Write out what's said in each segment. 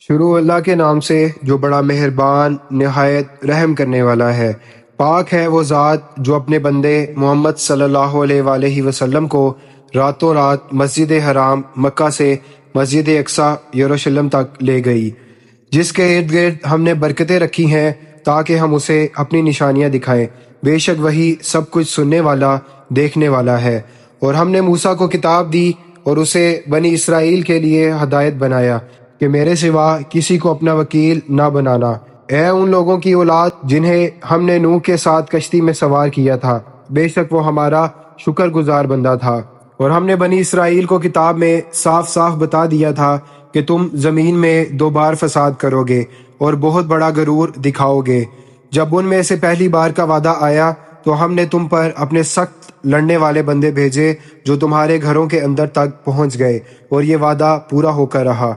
شروع اللہ کے نام سے جو بڑا مہربان، نہایت رحم کرنے والا ہے۔ پاک ہے وہ ذات جو اپنے بندے محمد صلی اللہ علیہ وآلہ وسلم کو راتوں رات مسجد حرام مکہ سے مسجد اقصا یروشلم تک لے گئی، جس کے ارد گرد ہم نے برکتیں رکھی ہیں تاکہ ہم اسے اپنی نشانیاں دکھائیں۔ بے شک وہی سب کچھ سننے والا، دیکھنے والا ہے۔ اور ہم نے موسیٰ کو کتاب دی اور اسے بنی اسرائیل کے لیے ہدایت بنایا۔ کہ میرے سوا کسی کو اپنا وکیل نہ بنانا۔ اے ان لوگوں کی اولاد جنہیں ہم نے نوح کے ساتھ کشتی میں سوار کیا تھا، بے شک وہ ہمارا شکر گزار بندہ تھا۔ اور ہم نے بنی اسرائیل کو کتاب میں صاف صاف بتا دیا تھا کہ تم زمین میں دو بار فساد کرو گے اور بہت بڑا غرور دکھاؤ گے۔ جب ان میں سے پہلی بار کا وعدہ آیا تو ہم نے تم پر اپنے سخت لڑنے والے بندے بھیجے جو تمہارے گھروں کے اندر تک پہنچ گئے اور یہ وعدہ پورا ہو کر رہا۔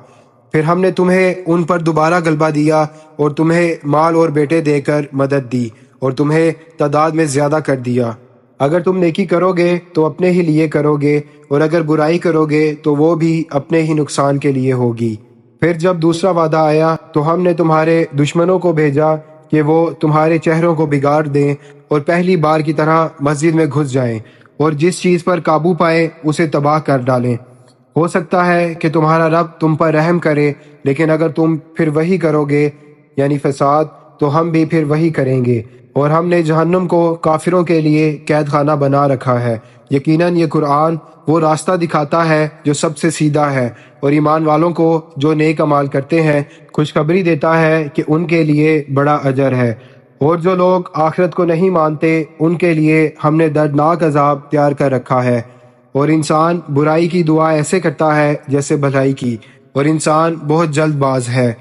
پھر ہم نے تمہیں ان پر دوبارہ غلبہ دیا اور تمہیں مال اور بیٹے دے کر مدد دی اور تمہیں تعداد میں زیادہ کر دیا۔ اگر تم نیکی کرو گے تو اپنے ہی لیے کرو گے اور اگر برائی کرو گے تو وہ بھی اپنے ہی نقصان کے لیے ہوگی۔ پھر جب دوسرا وعدہ آیا تو ہم نے تمہارے دشمنوں کو بھیجا کہ وہ تمہارے چہروں کو بگاڑ دیں اور پہلی بار کی طرح مسجد میں گھس جائیں اور جس چیز پر قابو پائیں اسے تباہ کر ڈالیں۔ ہو سکتا ہے کہ تمہارا رب تم پر رحم کرے، لیکن اگر تم پھر وہی کرو گے یعنی فساد، تو ہم بھی پھر وہی کریں گے۔ اور ہم نے جہنم کو کافروں کے لیے قید خانہ بنا رکھا ہے۔ یقیناً یہ قرآن وہ راستہ دکھاتا ہے جو سب سے سیدھا ہے۔ اور ایمان والوں کو جو نیک عمال کرتے ہیں، خوشخبری دیتا ہے کہ ان کے لیے بڑا اجر ہے۔ اور جو لوگ آخرت کو نہیں مانتے، ان کے لیے ہم نے دردناک عذاب تیار کر رکھا ہے۔ اور انسان برائی کی دعا ایسے کرتا ہے جیسے بھلائی کی، اور انسان بہت جلد باز ہے۔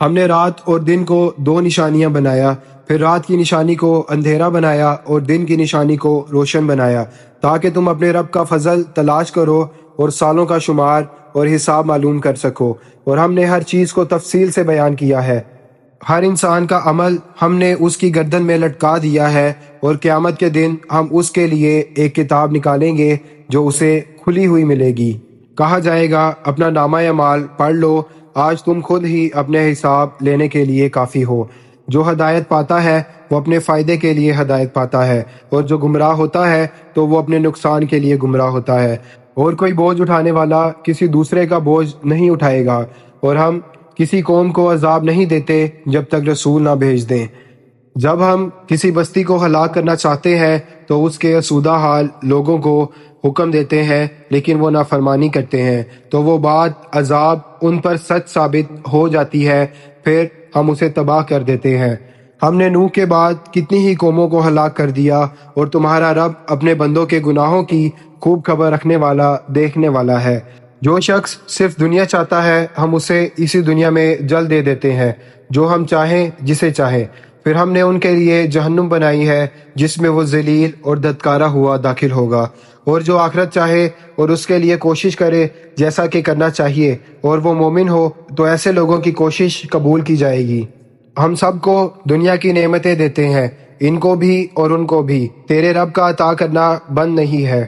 ہم نے رات اور دن کو دو نشانیاں بنایا، پھر رات کی نشانی کو اندھیرا بنایا اور دن کی نشانی کو روشن بنایا، تاکہ تم اپنے رب کا فضل تلاش کرو اور سالوں کا شمار اور حساب معلوم کر سکو۔ اور ہم نے ہر چیز کو تفصیل سے بیان کیا ہے۔ ہر انسان کا عمل ہم نے اس کی گردن میں لٹکا دیا ہے اور قیامت کے دن ہم اس کے لیے ایک کتاب نکالیں گے جو اسے کھلی ہوئی ملے گی۔ کہا جائے گا، اپنا نامہ مال پڑھ لو، آج تم خود ہی اپنے حساب لینے کے لیے کافی ہو۔ جو ہدایت پاتا ہے، وہ اپنے فائدے کے لیے ہدایت پاتا ہے۔ اور جو گمراہ ہوتا ہے، تو وہ اپنے نقصان کے لیے گمراہ ہوتا ہے۔ اور کوئی بوجھ اٹھانے والا کسی دوسرے کا بوجھ نہیں اٹھائے گا۔ اور ہم کسی قوم کو عذاب نہیں دیتے جب تک رسول نہ بھیج دیں۔ جب ہم کسی بستی کو ہلاک کرنا چاہتے ہیں تو اس کے اسودہ حال لوگوں کو حکم دیتے ہیں، لیکن وہ نافرمانی کرتے ہیں۔ تو وہ بات عذاب ان پر سچ ثابت ہو جاتی ہے، پھر ہم اسے تباہ کر دیتے ہیں۔ ہم نے نوح کے بعد کتنی ہی قوموں کو ہلاک کر دیا اور تمہارا رب اپنے بندوں کے گناہوں کی خوب خبر رکھنے والا، دیکھنے والا ہے۔ جو شخص صرف دنیا چاہتا ہے، ہم اسے اسی دنیا میں جل دے دیتے ہیں، جو ہم چاہیں، جسے چاہیں۔ پھر ہم نے ان کے لیے جہنم بنائی ہے، جس میں وہ ذلیل اور ددکارا ہوا داخل ہوگا۔ اور جو آخرت چاہے اور اس کے لیے کوشش کرے، جیسا کہ کرنا چاہیے، اور وہ مومن ہو، تو ایسے لوگوں کی کوشش قبول کی جائے گی۔ ہم سب کو دنیا کی نعمتیں دیتے ہیں، ان کو بھی اور ان کو بھی۔ تیرے رب کا عطا کرنا بند نہیں ہے۔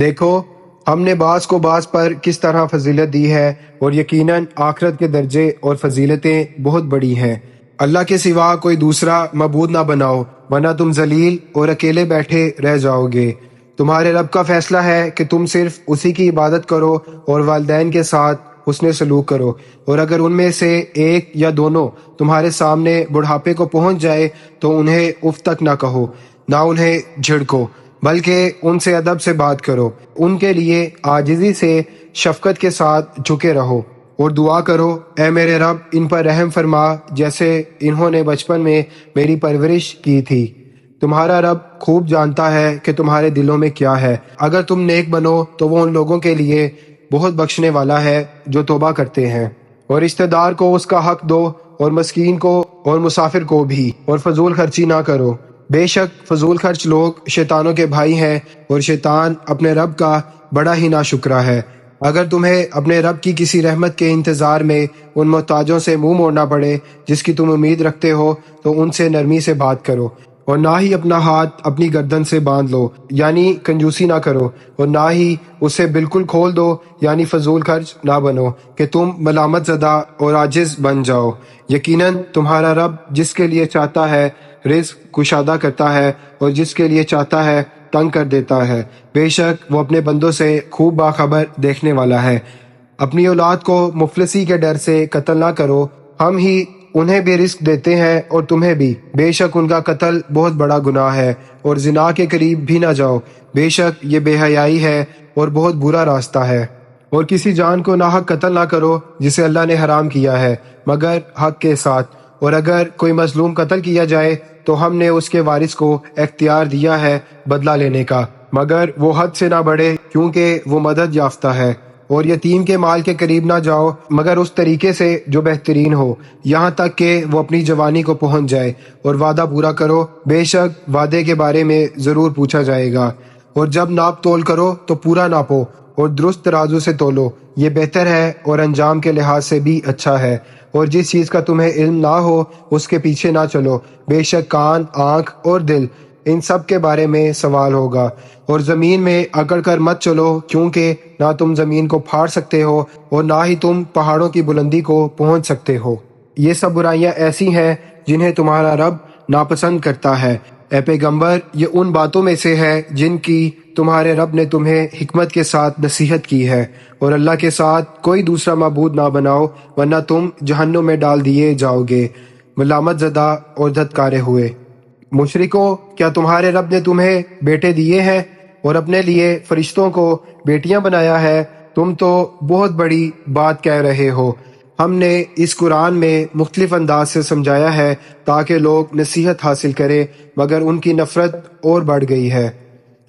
دیکھو ہم نے بعض کو بعض پر کس طرح فضیلت دی ہے اور یقیناً آخرت کے درجے اور فضیلتیں بہت بڑی ہیں۔ اللہ کے سوا کوئی دوسرا مبود نہ بناؤ، ورنہ تم ذلیل اور اکیلے بیٹھے رہ جاؤ گے۔ تمہارے رب کا فیصلہ ہے کہ تم صرف اسی کی عبادت کرو اور والدین کے ساتھ حسن سلوک کرو۔ اور اگر ان میں سے ایک یا دونوں تمہارے سامنے بڑھاپے کو پہنچ جائے تو انہیں اف تک نہ کہو، نہ انہیں جھڑکو۔ بلکہ ان سے ادب سے بات کرو۔ ان کے لیے آجزی سے شفقت کے ساتھ جھکے رہو اور دعا کرو، اے میرے رب، ان پر رحم فرما، جیسے انہوں نے بچپن میں میری پرورش کی تھی۔ تمہارا رب خوب جانتا ہے کہ تمہارے دلوں میں کیا ہے۔ اگر تم نیک بنو تو وہ ان لوگوں کے لیے بہت بخشنے والا ہے جو توبہ کرتے ہیں۔ اور رشتہ دار کو اس کا حق دو اور مسکین کو اور مسافر کو بھی۔ اور فضول خرچی نہ کرو۔ بے شک فضول خرچ لوگ شیطانوں کے بھائی ہیں اور شیطان اپنے رب کا بڑا ہی نا شکرا ہے۔ اگر تمہیں اپنے رب کی کسی رحمت کے انتظار میں ان محتاجوں سے منہ موڑنا پڑے جس کی تم امید رکھتے ہو، تو ان سے نرمی سے بات کرو اور نہ ہی اپنا ہاتھ اپنی گردن سے باندھ لو۔ یعنی کنجوسی نہ کرو اور نہ ہی اسے بالکل کھول دو یعنی فضول خرچ نہ بنو کہ تم ملامت زدہ اور عاجز بن جاؤ۔ یقیناً تمہارا رب جس کے لیے چاہتا ہے رزق کشادہ کرتا ہے اور جس کے لیے چاہتا ہے تنگ کر دیتا ہے۔ بے شک وہ اپنے بندوں سے خوب باخبر دیکھنے والا ہے۔ اپنی اولاد کو مفلسی کے ڈر سے قتل نہ کرو۔ ہم ہی انہیں بھی رزق دیتے ہیں اور تمہیں بھی۔ بے شک ان کا قتل بہت بڑا گناہ ہے اور زنا کے قریب بھی نہ جاؤ۔ بے شک یہ بے حیائی ہے اور بہت برا راستہ ہے۔ اور کسی جان کو ناحق قتل نہ کرو جسے اللہ نے حرام کیا ہے، مگر حق کے ساتھ۔ اور اگر کوئی مظلوم قتل کیا جائے تو ہم نے اس کے وارث کو اختیار دیا ہے بدلہ لینے کا۔ مگر وہ حد سے نہ بڑھے، کیونکہ وہ مدد یافتہ ہے۔ اور یتیم کے مال کے قریب نہ جاؤ، مگر اس طریقے سے جو بہترین ہو۔ یہاں تک کہ وہ اپنی جوانی کو پہنچ جائے۔ اور وعدہ پورا کرو، بے شک وعدے کے بارے میں ضرور پوچھا جائے گا۔ اور جب ناپ تول کرو تو پورا ناپو۔ اور درست ترازو سے تولو۔ یہ بہتر ہے اور انجام کے لحاظ سے بھی اچھا ہے۔ اور جس چیز کا تمہیں علم نہ ہو، اس کے پیچھے نہ چلو۔ بے شک کان، آنکھ اور دل، ان سب کے بارے میں سوال ہوگا۔ اور زمین میں اکڑ کر مت چلو، کیونکہ نہ تم زمین کو پھاڑ سکتے ہو اور نہ ہی تم پہاڑوں کی بلندی کو پہنچ سکتے ہو۔ یہ سب برائیاں ایسی ہیں جنہیں تمہارا رب ناپسند کرتا ہے۔ اے پیغمبر، یہ ان باتوں میں سے ہے جن کی تمہارے رب نے تمہیں حکمت کے ساتھ نصیحت کی ہے اور اللہ کے ساتھ کوئی دوسرا معبود نہ بناؤ، ورنہ تم جہنم میں ڈال دیے جاؤ گے۔ ملامت زدہ اور دھتکارے ہوئے۔ مشرکو کیا تمہارے رب نے تمہیں بیٹے دیے ہیں اور اپنے لیے فرشتوں کو بیٹیاں بنایا ہے؟ تم تو بہت بڑی بات کہہ رہے ہو۔ ہم نے اس قرآن میں مختلف انداز سے سمجھایا ہے تاکہ لوگ نصیحت حاصل کرے مگر ان کی نفرت اور بڑھ گئی ہے۔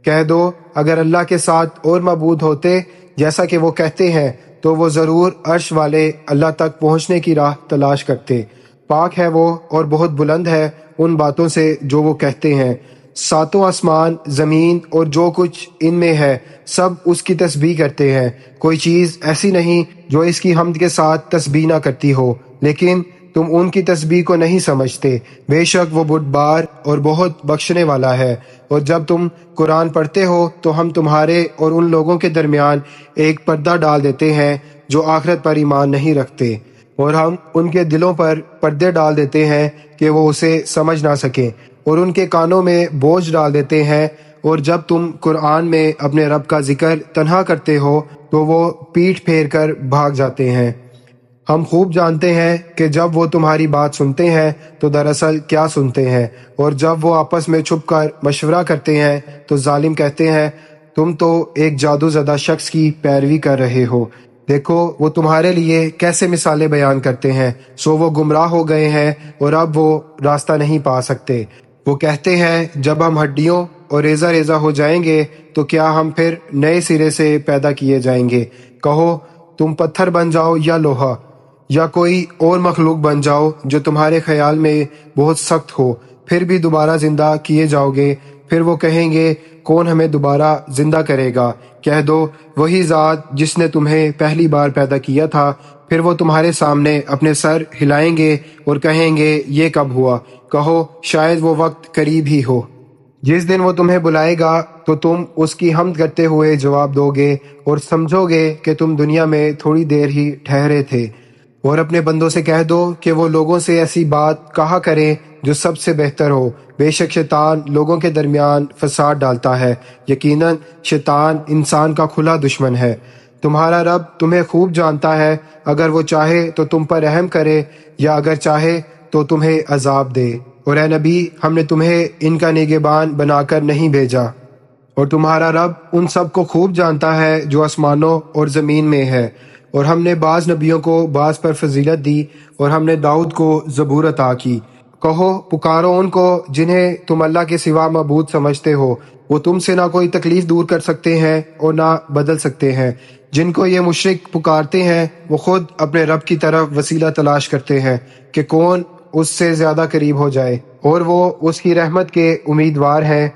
کہہ دو، اگر اللہ کے ساتھ اور معبود ہوتے جیسا کہ وہ کہتے ہیں، تو وہ ضرور عرش والے اللہ تک پہنچنے کی راہ تلاش کرتے۔ پاک ہے وہ اور بہت بلند ہے ان باتوں سے جو وہ کہتے ہیں۔ ساتوں آسمان، زمین اور جو کچھ ان میں ہے، سب اس کی تسبیح کرتے ہیں۔ کوئی چیز ایسی نہیں جو اس کی حمد کے ساتھ تسبیح نہ کرتی ہو، لیکن تم ان کی تسبیح کو نہیں سمجھتے۔ بے شک وہ بٹ بار اور بہت بخشنے والا ہے۔ اور جب تم قرآن پڑھتے ہو تو ہم تمہارے اور ان لوگوں کے درمیان ایک پردہ ڈال دیتے ہیں جو آخرت پر ایمان نہیں رکھتے۔ اور ہم ان کے دلوں پر پردے ڈال دیتے ہیں کہ وہ اسے سمجھ نہ سکیں۔ اور ان کے کانوں میں بوجھ ڈال دیتے ہیں۔ اور جب تم قرآن میں اپنے رب کا ذکر تنہا کرتے ہو تو وہ پیٹھ پھیر کر بھاگ جاتے ہیں۔ ہم خوب جانتے ہیں کہ جب وہ تمہاری بات سنتے ہیں تو دراصل کیا سنتے ہیں، اور جب وہ آپس میں چھپ کر مشورہ کرتے ہیں تو ظالم کہتے ہیں، تم تو ایک جادو زدہ شخص کی پیروی کر رہے ہو۔ دیکھو، وہ تمہارے لیے کیسے مثالیں بیان کرتے ہیں۔ سو وہ گمراہ ہو گئے ہیں اور اب وہ راستہ نہیں پا سکتے۔ وہ کہتے ہیں، جب ہم ہڈیوں اور ریزہ ریزہ ہو جائیں گے تو کیا ہم پھر نئے سرے سے پیدا کیے جائیں گے؟ کہو، تم پتھر بن جاؤ یا لوہا؟ یا کوئی اور مخلوق بن جاؤ جو تمہارے خیال میں بہت سخت ہو، پھر بھی دوبارہ زندہ کیے جاؤ گے، پھر وہ کہیں گے، کون ہمیں دوبارہ زندہ کرے گا؟ کہہ دو، وہی ذات جس نے تمہیں پہلی بار پیدا کیا تھا، پھر وہ تمہارے سامنے اپنے سر ہلائیں گے اور کہیں گے، یہ کب ہوا؟ کہو، شاید وہ وقت قریب ہی ہو۔ جس دن وہ تمہیں بلائے گا، تو تم اس کی حمد کرتے ہوئے جواب دو گے اور سمجھو گے کہ تم دنیا میں تھوڑی دیر ہی ٹھہرے تھے۔ اور اپنے بندوں سے کہہ دو کہ وہ لوگوں سے ایسی بات کہا کریں جو سب سے بہتر ہو۔ بے شک شیطان لوگوں کے درمیان فساد ڈالتا ہے۔ یقیناً شیطان انسان کا کھلا دشمن ہے۔ تمہارا رب تمہیں خوب جانتا ہے۔ اگر وہ چاہے تو تم پر رحم کرے یا اگر چاہے تو تمہیں عذاب دے۔ اور اے نبی، ہم نے تمہیں ان کا نگبان بنا کر نہیں بھیجا۔ اور تمہارا رب ان سب کو خوب جانتا ہے جو آسمانوں اور زمین میں ہے۔ اور ہم نے بعض نبیوں کو بعض پر فضیلت دی اور ہم نے داؤد کو زبور عطا کی۔ کہو، پکارو ان کو جنہیں تم اللہ کے سوا معبود سمجھتے ہو۔ وہ تم سے نہ کوئی تکلیف دور کر سکتے ہیں اور نہ بدل سکتے ہیں۔ جن کو یہ مشرق پکارتے ہیں، وہ خود اپنے رب کی طرف وسیلہ تلاش کرتے ہیں کہ کون اس سے زیادہ قریب ہو جائے۔ اور وہ اس کی رحمت کے امیدوار ہیں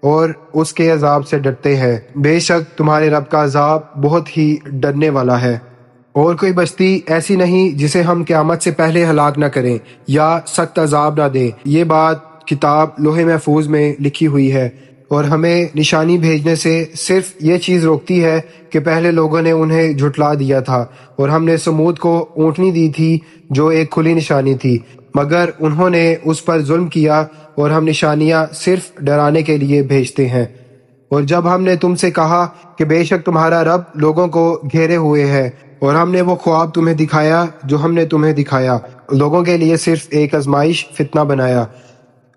اور اس کے عذاب سے ڈرتے ہیں۔ بے شک تمہارے رب کا عذاب بہت ہی ڈرنے والا ہے۔ اور کوئی بستی ایسی نہیں جسے ہم قیامت سے پہلے ہلاک نہ کریں یا سخت عذاب نہ دیں۔ یہ بات کتاب لوہے محفوظ میں لکھی ہوئی ہے اور ہمیں نشانی بھیجنے سے صرف یہ چیز روکتی ہے کہ پہلے لوگوں نے انہیں جھٹلا دیا تھا اور ہم نے سمود کو اونٹنی دی تھی جو ایک کھلی نشانی تھی، مگر انہوں نے اس پر ظلم کیا اور ہم نشانیاں صرف ڈرانے کے لیے بھیجتے ہیں۔ اور جب ہم نے تم سے کہا کہ بے شک تمہارا رب لوگوں کو گھیرے ہوئے ہے، اور ہم نے وہ خواب تمہیں دکھایا جو ہم نے تمہیں دکھایا، لوگوں کے لیے صرف ایک ازمائش فتنہ بنایا۔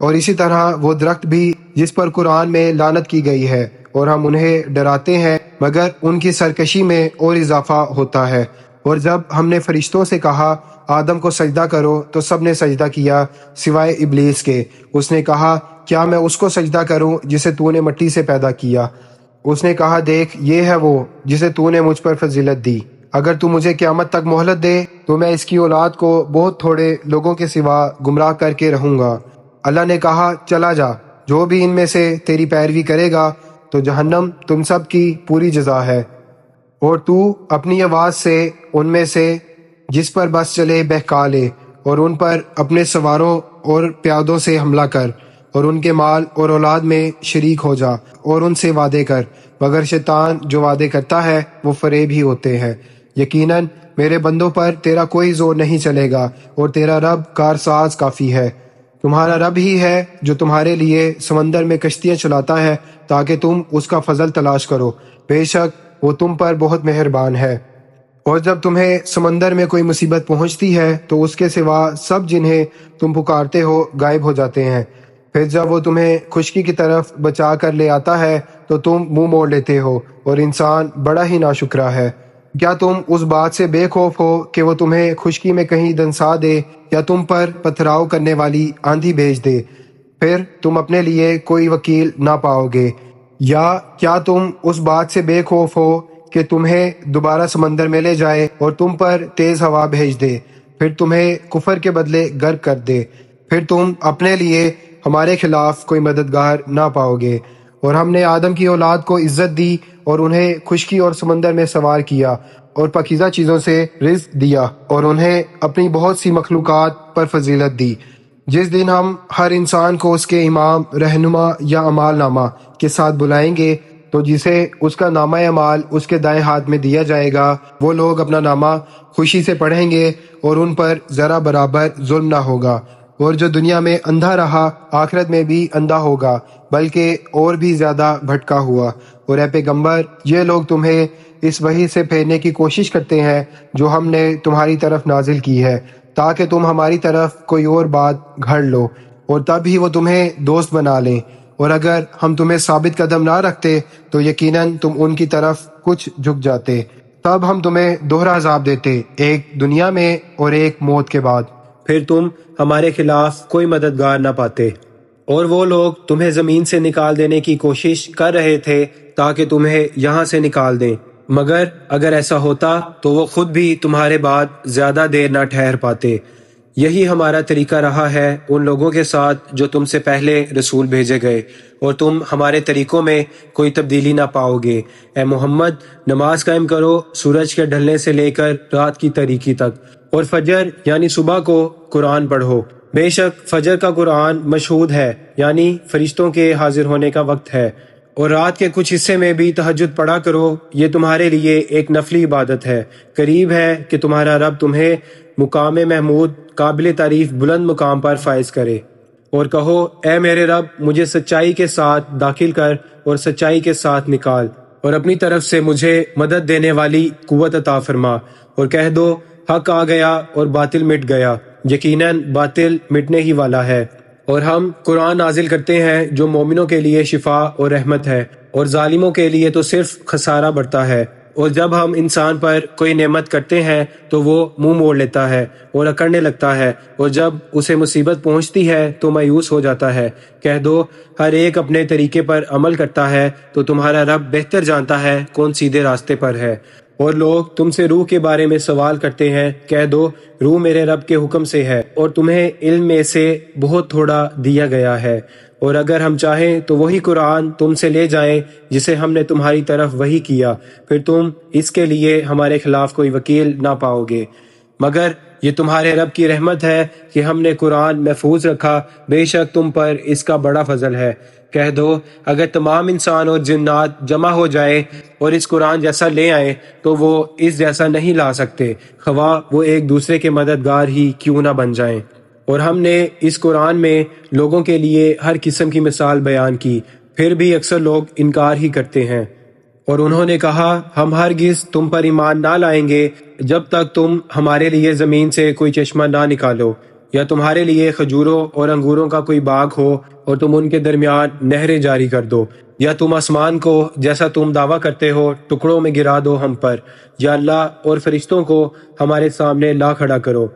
اور اسی طرح وہ درخت بھی جس پر قرآن میں لانت کی گئی ہے، اور ہم انہیں ڈراتے ہیں مگر ان کی سرکشی میں اور اضافہ ہوتا ہے۔ اور جب ہم نے فرشتوں سے کہا، آدم کو سجدہ کرو، تو سب نے سجدہ کیا سوائے ابلیس کے۔ اس نے کہا، کیا میں اس کو سجدہ کروں جسے تو نے مٹی سے پیدا کیا؟ اس نے کہا، دیکھ، یہ ہے وہ جسے تو نے مجھ پر فضیلت دی۔ اگر تو مجھے قیامت تک مہلت دے، تو میں اس کی اولاد کو بہت تھوڑے لوگوں کے سوا گمراہ کر کے رہوں گا۔ اللہ نے کہا، چلا جا، جو بھی ان میں سے تیری پیروی کرے گا، تو جہنم تم سب کی پوری جزا ہے۔ اور تو اپنی آواز سے ان میں سے جس پر بس چلے بہکا لے اور ان پر اپنے سواروں اور پیادوں سے حملہ کر اور ان کے مال اور اولاد میں شریک ہو جا اور ان سے وعدے کر، مگر شیطان جو وعدے کرتا ہے وہ فریب ہی ہوتے ہیں۔ یقیناً میرے بندوں پر تیرا کوئی زور نہیں چلے گا اور تیرا رب کارساز کافی ہے۔ تمہارا رب ہی ہے جو تمہارے لیے سمندر میں کشتیاں چلاتا ہے تاکہ تم اس کا فضل تلاش کرو۔ بے شک وہ تم پر بہت مہربان ہے۔ اور جب تمہیں سمندر میں کوئی مصیبت پہنچتی ہے، تو اس کے سوا سب جنہیں تم پکارتے ہو غائب ہو جاتے ہیں۔ پھر جب وہ تمہیں خشکی کی طرف بچا کر لے آتا ہے، تو تم منہ موڑ لیتے ہو اور انسان بڑا ہی ناشکرا ہے۔ کیا تم اس بات سے بے خوف ہو کہ وہ تمہیں خشکی میں کہیں دنسا دے یا تم پر پتھراؤ کرنے والی آندھی بھیج دے؟ پھر تم اپنے لیے کوئی وکیل نہ پاؤ گے۔ یا کیا تم اس بات سے بے خوف ہو کہ تمہیں دوبارہ سمندر میں لے جائے اور تم پر تیز ہوا بھیج دے، پھر تمہیں کفر کے بدلے گرک کر دے۔ پھر تم اپنے لیے ہمارے خلاف کوئی مددگار نہ پاؤ گے۔ اور ہم نے آدم کی اولاد کو عزت دی اور انہیں خشکی اور سمندر میں سوار کیا اور پکیزہ چیزوں سے رزق دیا اور انہیں اپنی بہت سی مخلوقات پر فضیلت دی۔ جس دن ہم ہر انسان کو اس کے امام، رہنما یا امال نامہ کے ساتھ بلائیں گے، تو جسے اس کا نامہ اعمال اس کے دائیں ہاتھ میں دیا جائے گا، وہ لوگ اپنا نامہ خوشی سے پڑھیں گے اور ان پر ذرا برابر ظلم نہ ہوگا۔ اور جو دنیا میں اندھا رہا، آخرت میں بھی اندھا ہوگا، بلکہ اور بھی زیادہ بھٹکا ہوا۔ اور اے پیغمبر، یہ لوگ تمہیں اس وحی سے پھیرنے کی کوشش کرتے ہیں جو ہم نے تمہاری طرف نازل کی ہے۔ تاکہ تم ہماری طرف کوئی اور بات گھڑ لو، اور تب ہی وہ تمہیں دوست بنا لیں۔ اور اگر ہم تمہیں ثابت قدم نہ رکھتے، تو یقیناً تم ان کی طرف کچھ جھک جاتے۔ تب ہم تمہیں دوہرا عذاب دیتے، ایک دنیا میں اور ایک موت کے بعد۔ پھر تم ہمارے خلاف کوئی مددگار نہ پاتے۔ اور وہ لوگ تمہیں زمین سے نکال دینے کی کوشش کر رہے تھے، تاکہ تمہیں یہاں سے نکال دیں۔ مگر اگر ایسا ہوتا تو وہ خود بھی تمہارے بعد زیادہ دیر نہ ٹھہر پاتے۔ یہی ہمارا طریقہ رہا ہے ان لوگوں کے ساتھ جو تم سے پہلے رسول بھیجے گئے، اور تم ہمارے طریقوں میں کوئی تبدیلی نہ پاؤ گے۔ اے محمد، نماز قائم کرو سورج کے ڈھلنے سے لے کر رات کی تاریکی تک، اور فجر یعنی صبح کو قرآن پڑھو۔ بے شک فجر کا قرآن مشہود ہے یعنی فرشتوں کے حاضر ہونے کا وقت ہے۔ اور رات کے کچھ حصے میں بھی تہجد پڑھا کرو، یہ تمہارے لیے ایک نفلی عبادت ہے۔ قریب ہے کہ تمہارا رب تمہیں مقام محمود، قابل تعریف بلند مقام پر فائز کرے۔ اور کہو، اے میرے رب، مجھے سچائی کے ساتھ داخل کر اور سچائی کے ساتھ نکال۔ اور اپنی طرف سے مجھے مدد دینے والی قوت عطا فرما۔ اور کہہ دو، حق آ گیا اور باطل مٹ گیا۔ یقیناً باطل مٹنے ہی والا ہے۔ اور ہم قرآن نازل کرتے ہیں جو مومنوں کے لیے شفا اور رحمت ہے، اور ظالموں کے لیے تو صرف خسارہ بڑھتا ہے۔ اور جب ہم انسان پر کوئی نعمت کرتے ہیں، تو وہ منہ مو موڑ لیتا ہے اور اکڑنے لگتا ہے۔ اور جب اسے مصیبت پہنچتی ہے، تو مایوس ہو جاتا ہے۔ کہہ دو، ہر ایک اپنے طریقے پر عمل کرتا ہے، تو تمہارا رب بہتر جانتا ہے کون سیدھے راستے پر ہے۔ اور لوگ تم سے روح کے بارے میں سوال کرتے ہیں، کہہ دو، روح میرے رب کے حکم سے ہے، اور تمہیں علم میں سے بہت تھوڑا دیا گیا ہے۔ اور اگر ہم چاہیں تو وہی قرآن تم سے لے جائیں، جسے ہم نے تمہاری طرف وہی کیا۔ پھر تم اس کے لیے ہمارے خلاف کوئی وکیل نہ پاؤ گے۔ مگر یہ تمہارے رب کی رحمت ہے کہ ہم نے قرآن محفوظ رکھا۔ بے شک تم پر اس کا بڑا فضل ہے۔ کہہ دو، اگر تمام انسان اور جنات جمع ہو جائے اور اس قرآن جیسا لے آئیں، تو وہ اس جیسا نہیں لا سکتے۔ خواہ وہ ایک دوسرے کے مددگار ہی کیوں نہ بن جائیں۔ اور ہم نے اس قرآن میں لوگوں کے لیے ہر قسم کی مثال بیان کی۔ پھر بھی اکثر لوگ انکار ہی کرتے ہیں۔ اور انہوں نے کہا، ہم ہرگز تم پر ایمان نہ لائیں گے جب تک تم ہمارے لیے زمین سے کوئی چشمہ نہ نکالو، یا تمہارے لیے کھجوروں اور انگوروں کا کوئی باغ ہو اور تم ان کے درمیان نہریں جاری کر دو، یا تم آسمان کو جیسا تم دعویٰ کرتے ہو ٹکڑوں میں گرا دو ہم پر، یا اللہ اور فرشتوں کو ہمارے سامنے لا کھڑا کرو۔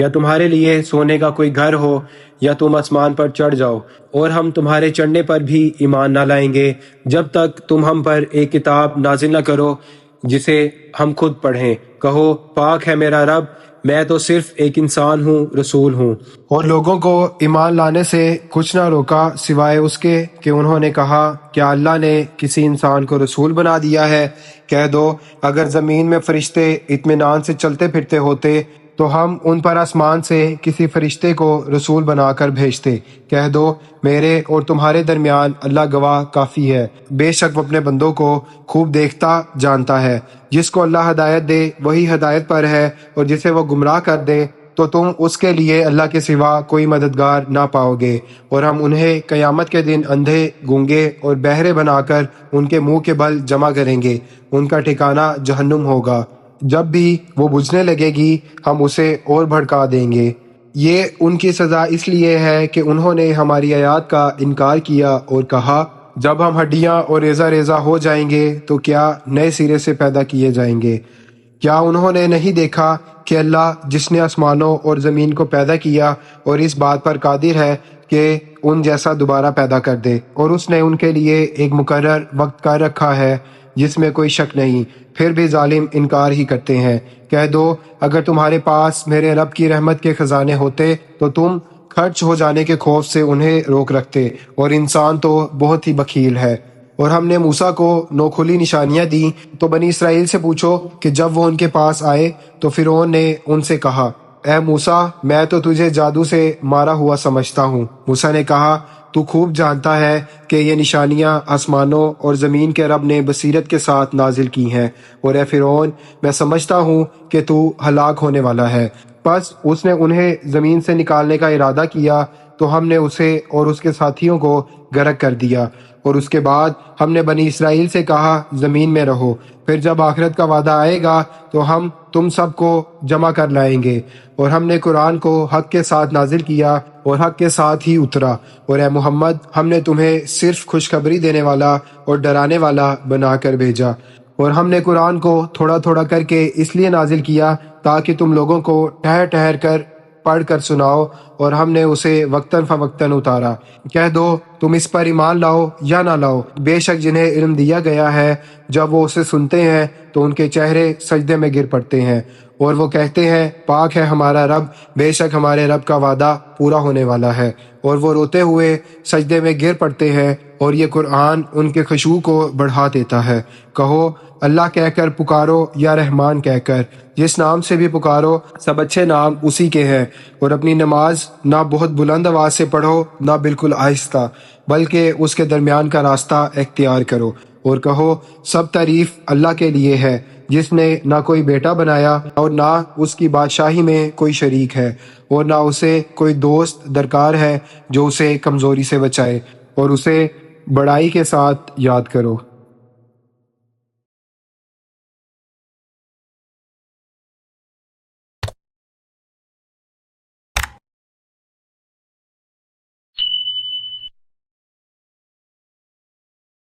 یا تمہارے لیے سونے کا کوئی گھر ہو یا تم آسمان پر چڑھ جاؤ اور ہم تمہارے چڑھنے پر بھی ایمان نہ لائیں گے جب تک تم ہم پر ایک کتاب نازل نہ کرو جسے ہم خود پڑھیں۔ کہو، پاک ہے میرا رب، میں تو صرف ایک انسان ہوں، رسول ہوں۔ اور لوگوں کو ایمان لانے سے کچھ نہ روکا سوائے اس کے کہ انہوں نے کہا، کیا اللہ نے کسی انسان کو رسول بنا دیا ہے؟ کہہ دو، اگر زمین میں فرشتے اطمینان سے چلتے پھرتے ہوتے تو ہم ان پر آسمان سے کسی فرشتے کو رسول بنا کر بھیجتے۔ کہہ دو، میرے اور تمہارے درمیان اللہ گواہ کافی ہے۔ بے شک وہ اپنے بندوں کو خوب دیکھتا، جانتا ہے۔ جس کو اللہ ہدایت دے، وہی ہدایت پر ہے۔ اور جسے وہ گمراہ کر دے، تو تم اس کے لیے اللہ کے سوا کوئی مددگار نہ پاؤ گے۔ اور ہم انہیں قیامت کے دن اندھے، گونگے اور بہرے بنا کر ان کے منہ کے بل جمع کریں گے۔ ان کا ٹھکانہ جہنم ہوگا۔ جب بھی وہ بجھنے لگے گی، ہم اسے اور بھڑکا دیں گے۔ یہ ان کی سزا اس لیے ہے کہ انہوں نے ہماری آیات کا انکار کیا اور کہا، جب ہم ہڈیاں اور ریزہ ریزہ ہو جائیں گے تو کیا نئے سرے سے پیدا کیے جائیں گے؟ کیا انہوں نے نہیں دیکھا کہ اللہ جس نے آسمانوں اور زمین کو پیدا کیا اور اس بات پر قادر ہے کہ ان جیسا دوبارہ پیدا کر دے، اور اس نے ان کے لیے ایک مقرر وقت کر رکھا ہے؟ جس میں کوئی شک نہیں۔ پھر بھی ظالم انکار ہی کرتے ہیں۔ کہہ دو، اگر تمہارے پاس میرے رب کی رحمت کے خزانے ہوتے، تو تم خرچ ہو جانے کے خوف سے انہیں روک رکھتے۔ اور انسان تو بہت ہی بکیل ہے۔ اور ہم نے موسا کو نوکھلی نشانیاں دی تو بنی اسرائیل سے پوچھو کہ جب وہ ان کے پاس آئے، تو فرعون نے ان سے کہا، اے موسا میں تو تجھے جادو سے مارا ہوا سمجھتا ہوں۔ موسا نے کہا تو خوب جانتا ہے کہ یہ نشانیاں آسمانوں اور زمین کے رب نے بصیرت کے ساتھ نازل کی ہیں۔ اور اے فرعون، میں سمجھتا ہوں کہ تو ہلاک ہونے والا ہے۔ پس اس نے انہیں زمین سے نکالنے کا ارادہ کیا، تو ہم نے اسے اور اس کے ساتھیوں کو گرک کر دیا۔ اور اس کے بعد ہم نے بنی اسرائیل سے کہا، زمین میں رہو۔ پھر جب آخرت کا وعدہ آئے گا، تو ہم تم سب کو جمع کر لائیں گے۔ اور ہم نے قرآن کو حق کے ساتھ نازل کیا اور حق کے ساتھ ہی اترا۔ اور اے محمد، ہم نے تمہیں صرف خوشخبری دینے والا اور ڈرانے والا بنا کر بھیجا۔ اور ہم نے قرآن کو تھوڑا تھوڑا کر کے اس لیے نازل کیا تاکہ تم لوگوں کو ٹھہر ٹھہر کر پڑھ کر سناؤ اور ہم نے اسے وقتاً فوقتاً اتارا۔ کہہ دو، تم اس پر ایمان لاؤ یا نہ لاؤ؟ بے شک جنہیں علم دیا گیا ہے، جب وہ اسے سنتے ہیں تو ان کے چہرے سجدے میں گر پڑتے ہیں۔ اور وہ کہتے ہیں، پاک ہے ہمارا رب، بے شک ہمارے رب کا وعدہ پورا ہونے والا ہے. اور وہ روتے ہوئے سجدے میں گر پڑتے ہیں اور یہ قرآن ان کے خشوع کو بڑھا دیتا ہے۔ کہو، اللہ کہہ کر پکارو یا رحمان کہہ کر؟ جس نام سے بھی پکارو، سب اچھے نام اسی کے ہیں۔ اور اپنی نماز نہ بہت بلند آواز سے پڑھو، نہ بالکل آہستہ، بلکہ اس کے درمیان کا راستہ اختیار کرو۔ اور کہو، سب تعریف اللہ کے لیے ہے۔ جس نے نہ کوئی بیٹا بنایا اور نہ اس کی بادشاہی میں کوئی شریک ہے اور نہ اسے کوئی دوست درکار ہے جو اسے کمزوری سے بچائے اور اسے بڑائی کے ساتھ یاد کرو۔